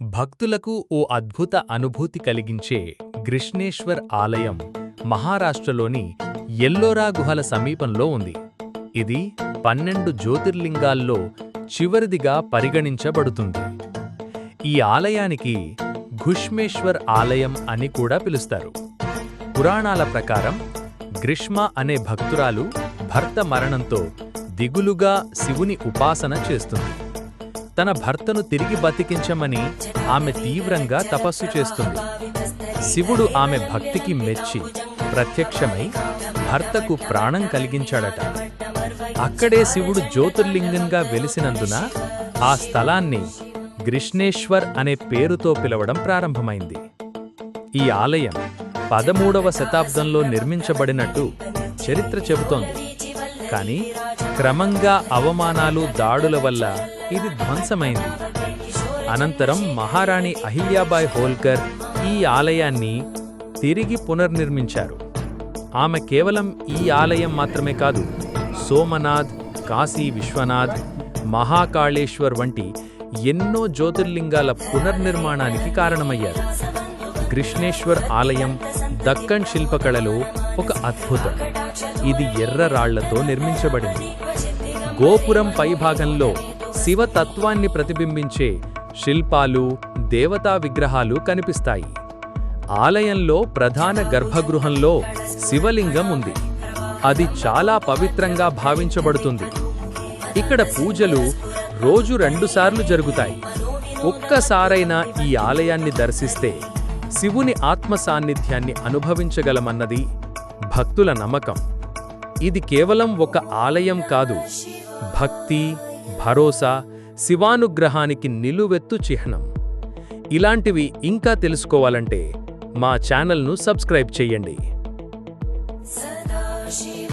భక్తులకు ఓ అద్భుత అనుభూతి కలిగించే గ్రిష్ణేశ్వర్ ఆలయం మహారాష్ట్రలోని ఎల్లోరా గుహల సమీపంలో ఉంది. ఇది పన్నెండు జ్యోతిర్లింగాల్లో చివరిదిగా పరిగణించబడుతుంది. ఈ ఆలయానికి ఘుష్మేశ్వర్ ఆలయం అని కూడా పిలుస్తారు. పురాణాల ప్రకారం గ్రిష్మ అనే భక్తురాలు భర్త మరణంతో దిగులుగా శివుని ఉపాసన చేస్తుంది. తన భర్తను తిరిగి బతికించమని ఆమె తీవ్రంగా తపస్సు చేస్తుంది. శివుడు ఆమె భక్తికి మెచ్చి ప్రత్యక్షమై భర్తకు ప్రాణం కలిగించాడట. అక్కడే శివుడు జ్యోతిర్లింగంగా వెలిసినందున ఆ స్థలాన్ని గ్రిష్ణేశ్వర్ అనే పేరుతో పిలవడం ప్రారంభమైంది. ఈ ఆలయం పదమూడవ శతాబ్దంలో నిర్మించబడినట్టు చరిత్ర చెబుతోంది. కానీ క్రమంగా అవమానాలు దాడుల వల్ల ఇది ధ్వంసమైంది. అనంతరం మహారాణి అహిల్యాబాయ్ హోల్కర్ ఈ ఆలయాన్ని తిరిగి పునర్నిర్మించారు. ఆమె కేవలం ఈ ఆలయం మాత్రమే కాదు సోమనాథ్ కాశీ విశ్వనాథ్ మహాకాళేశ్వర్ వంటి ఎన్నో జ్యోతిర్లింగాల పునర్నిర్మాణానికి కారణమయ్యారు. కృష్ణేశ్వర్ ఆలయం దక్కన్ శిల్పకళలో ఒక అద్భుతం. ఇది ఎర్ర రాళ్ళతో నిర్మించబడింది. గోపురం పైభాగంలో శివతత్వాన్ని ప్రతిబింబించే శిల్పాలు దేవతా విగ్రహాలు కనిపిస్తాయి. ఆలయంలో ప్రధాన గర్భగృహంలో శివలింగం ఉంది. అది చాలా పవిత్రంగా భావించబడుతుంది. ఇక్కడ పూజలు రోజు రెండుసార్లు జరుగుతాయి. ఒక్కసారైనా ఈ ఆలయాన్ని దర్శిస్తే శివుని ఆత్మ సాన్నిధ్యాన్ని అనుభవించగలమన్నది భక్తుల నమ్మకం. ఇది కేవలం ఒక ఆలయం కాదు. భక్తి భరోసా శివానుగ్రహానికి నిలువెత్తు చిహ్నం. ఇలాంటివి ఇంకా తెలుసుకోవాలంటే మా ఛానల్ను సబ్స్క్రైబ్ చెయ్యండి